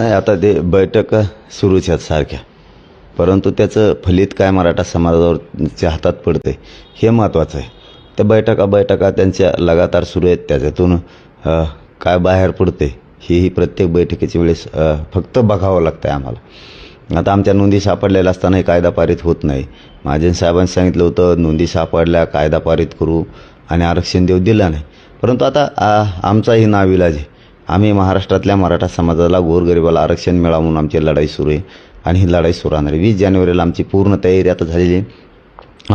आणि आता ते बैठक सुरूच आहेत सारख्या. परंतु त्याचं फलित काय मराठा समाजावरच्या हातात पडते हे महत्त्वाचं आहे. त्या बैठका बैठका त्यांच्या लगातार सुरू आहेत त्याच्यातून काय बाहेर पडते हेही प्रत्येक बैठकीच्या वेळेस फक्त बघावं लागतं आहे आम्हाला. आता आमच्या नोंदी सापडलेल्या असतानाही कायदा पारित होत नाही. महाजन साहेबांनी सांगितलं होतं नोंदी सापडल्या कायदा पारित करू आणि आरक्षण देऊ दिलं नाही. परंतु आता आमचाही नाविलाज आहे. आम्ही महाराष्ट्रातल्या मराठा समाजाला गोरगरिबाला आरक्षण मिळावं म्हणून आमची लढाई सुरू आहे. आणि ही लढाई सुरू राहणार आहे. वीस जानेवारीला आमची पूर्ण तयारी आता झालेली आहे.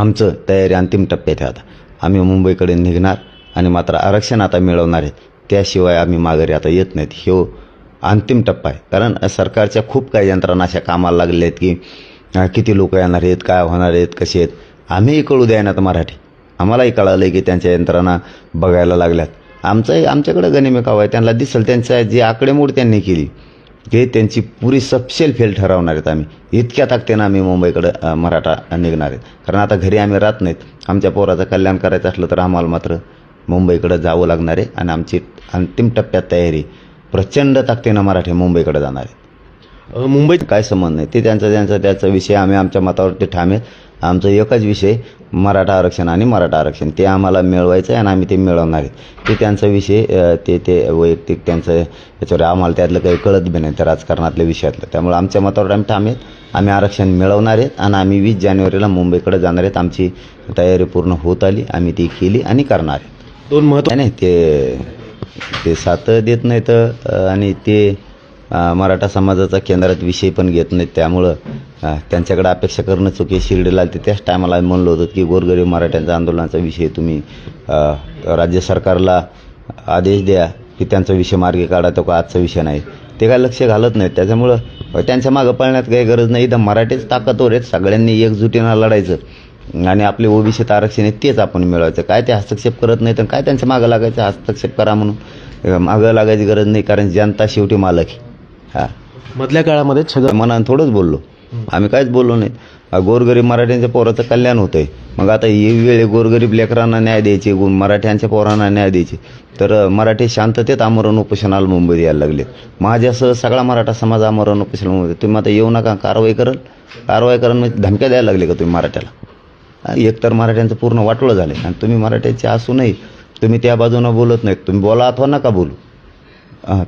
आमचं तयारी अंतिम टप्प्यात आहे आता. आम्ही मुंबईकडे निघणार आणि मात्र आरक्षण आता मिळवणार आहेत. त्याशिवाय आम्ही माघारी आता येत नाहीत. हे अंतिम टप्पा आहे. कारण सरकारच्या खूप काही यंत्रणा अशा कामाला लागल्या आहेत की किती लोक येणार आहेत काय होणार आहेत कसे आहेत आम्हीही कळू द्यायनात मराठी. आम्हालाही कळालं आहे की त्यांच्या यंत्रणा बघायला लागल्यात. आमचंही आमच्याकडं गनिमिकाव आहे. त्यांना दिसेल त्यांच्या जी आकडेमोड त्यांनी केली हे त्यांची पुरी सपशेल फेल ठरवणार आहेत आम्ही. इतक्या ताकदीनं आम्ही मुंबईकडं मराठा निघणार आहेत. कारण आता घरी आम्ही राहत नाहीत. आमच्या पोराचं कल्याण करायचं असलं तर आम्हाला मात्र मुंबईकडं जावं लागणार आहे आणि आमची अंतिम टप्प्यात तयारी. प्रचंड ताकदीनं मराठी मुंबईकडे जाणार आहेत. मुंबईत काय संबंध नाही. ते त्यांचा त्यांचा त्याचा विषय आम्ही आमच्या मतावरती ठाम आहेत. आमचं एकच विषय मराठा आरक्षण आणि मराठा आरक्षण. ते आम्हाला मिळवायचं आहे आणि आम्ही ते मिळवणार आहे. ते त्यांचा विषय ते ते वैयक्तिक त्यांचं याच्यावर आम्हाला त्यातलं काही कळत बी नाही त्या राजकारणातल्या विषयातलं. त्यामुळे आमच्या मतावर आम्ही ठाम आहेत आम्ही आरक्षण मिळवणार आहेत आणि आम्ही वीस जानेवारीला मुंबईकडे जाणार आहेत. आमची तयारी पूर्ण होत आली. आम्ही ती केली आणि करणार आहे. दोन महत्त्व नाही नाही ते ते साथ देत नाहीत अ, आणि ते मराठा समाजाचा केंद्रात विषय पण घेत नाहीत. त्यामुळं त्यांच्याकडे अपेक्षा करणं चुकी शिर्डीला ते त्याच टायमाला म्हणलं होतं होतो की गोरगरीब मराठ्यांचा आंदोलनाचा विषय तुम्ही राज्य सरकारला आदेश द्या की त्यांचा विषय मार्गी काढा तो का आजचा विषय नाही. ते काय लक्ष घालत नाहीत. त्याच्यामुळं त्यांच्या मागं पळण्यात काही गरज नाही. इथं मराठीच ताकदवर आहेत. सगळ्यांनी एकजुटीनं लढायचं. आणि आपले ओबीसीत आरक्षण आहे तेच आपण मिळवायचं. काय ते हस्तक्षेप करत नाही तर काय त्यांच्या मागं लागायचं? हस्तक्षेप करा म्हणून. मागं लागायची गरज नाही कारण जनता शेवटी मालक आहे. हा. मधल्या काळामध्ये छगन मनानं थोडंच बोललो. आम्ही काहीच बोललो नाही. गोरगरीब मराठ्यांच्या पोराचं कल्याण होतंय. मग आता ही वेळ गोरगरीब लेकरांना न्याय द्यायचे मराठ्यांच्या पोरांना न्याय द्यायचे. तर मराठी शांततेत आमरण उपोषणाला मुंबईत यायला लागले. माझ्यासह सगळा मराठा समाज आमरण उपोषणाला मुंबई तुम्ही आता येऊ नका कारवाई करल. कारवाई करा म्हणजे धमक्या द्यायला लागले का तुम्ही मराठ्याला? एकतर मराठ्यांचं पूर्ण वाटोळं झालं आणि तुम्ही मराठ्याचे असूनही तुम्ही त्या बाजूनं बोलत नाहीत तुम्ही बोला अथवा नका बोलू.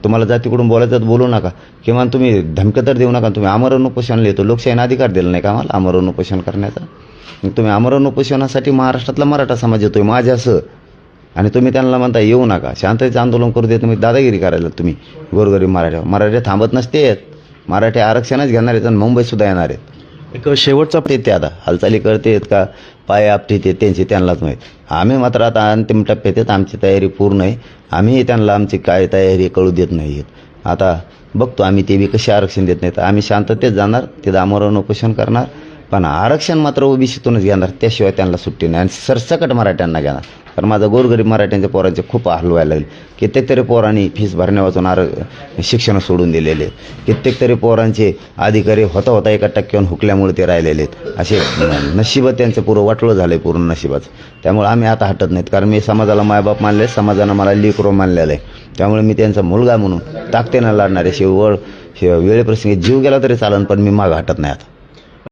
तुम्हाला जातीकडून बोलायचं बोलू नका. किमान तुम्ही धमक्या तर देऊ नका. तुम्ही आमरण उपोषण लिहितो. लोकशाहीने अधिकार दिला नाही का आम्हाला? आमरण उपोषण करण्याचा? मग तुम्ही आमरण उपोषणासाठी महाराष्ट्रातला मराठा समाज येतोय असं. आणि तुम्ही त्यांना म्हणता येऊ नका. शांततेचं आंदोलन करू दे तुम्ही दादागिरी करायला तुम्ही. गोरगरीब मराठ्या मराठे थांबत नसते मराठी आरक्षणच घेणार आहेत आणि मुंबईसुद्धा येणार आहेत एक शेवटचा ते ते आता. हालचाली करतेत का? पाय आपटे ते त्यांची त्यांनाच माहीत. आम्ही मात्र आता अंतिम टप्प्यात आमची तयारी पूर्ण आहे. आम्हीही त्यांना आमची काय तयारी कळू देत नाही आहेत. आता बघतो आम्ही ते बी कसे आरक्षण देत नाहीत. आम्ही शांततेत जाणार ते दामोरण उपोषण करणार. पण आरक्षण मात्र ओबीसीतूनच घेणार त्याशिवाय त्यांना सुट्टी नाही. आणि सरसकट मराठ्यांना घेणार. कारण माझा गोरगरीब मराठ्यांच्या पोरांचे खूप हाल व्हायला लागले. कित्येक तरी पोरांनी फीस भरण्यापासून आर शिक्षण सोडून दिलेले. आहेत कित्येक तरी पोरांचे अधिकारी होता होता एका टक्क्यावर हुकल्यामुळे ते राहिलेले आहेत. असे नशिबं त्यांचं पुरं वाटलं झालं आहे पूर्ण नशिबाचं त्यामुळे आम्ही आता हटत नाहीत. कारण मी समाजाला मायबाप मानले समाजानं मला लेकरो मानलेलं आहे. त्यामुळे मी त्यांचा मुलगा म्हणून ताकदीनं लढणारे शेवळ वेळेप्रसंगी जीव गेला तरी चालन पण मी मागं हटत नाही आता.